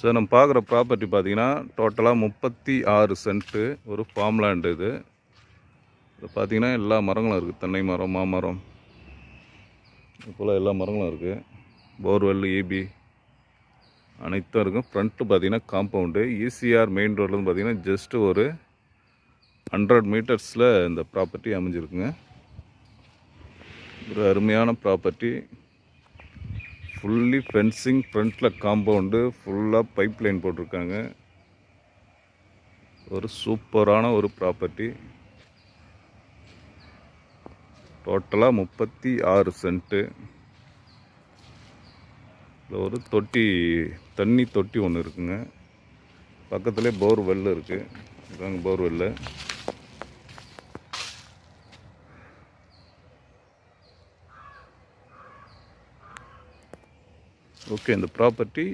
So நம்ம பார்க்குற property பார்த்தீங்கன்னா டோட்டலாக முப்பத்தி ஆறு சென்ட்டு ஒரு ஃபார்ம் லேண்டு இது. இது பார்த்தீங்கன்னா எல்லா மரங்களும் இருக்குது தென்னை மரம் மாமரம். இது போல் எல்லா மரங்களும் இருக்குது போர்வெல் ஈபி அனைத்தும் இருக்கும். ஃப்ரண்ட்டு பார்த்தீங்கன்னா காம்பவுண்டு ஈசிஆர் மெயின் ரோட்லேருந்து பார்த்தீங்கன்னா ஜஸ்ட்டு ஒரு ஹண்ட்ரட் மீட்டர்ஸில் இந்த ப்ராப்பர்ட்டி அமைஞ்சிருக்குங்க. ஒரு அருமையான ப்ராப்பர்ட்டி ஃபுல்லி ஃபென்சிங் ஃப்ரண்ட்டில் காம்பவுண்டு ஃபுல்லாக பைப் லைன் போட்டிருக்காங்க. ஒரு சூப்பரான ஒரு ப்ராப்பர்ட்டி டோட்டலாக முப்பத்தி ஆறு சென்ட்டு இதில் ஒரு தொட்டி தண்ணி தொட்டி ஒன்று இருக்குங்க. பக்கத்துலேயே போர் வெல் இருக்குது இதாங்க போர் ஓகே இந்த ப்ராப்பர்ட்டி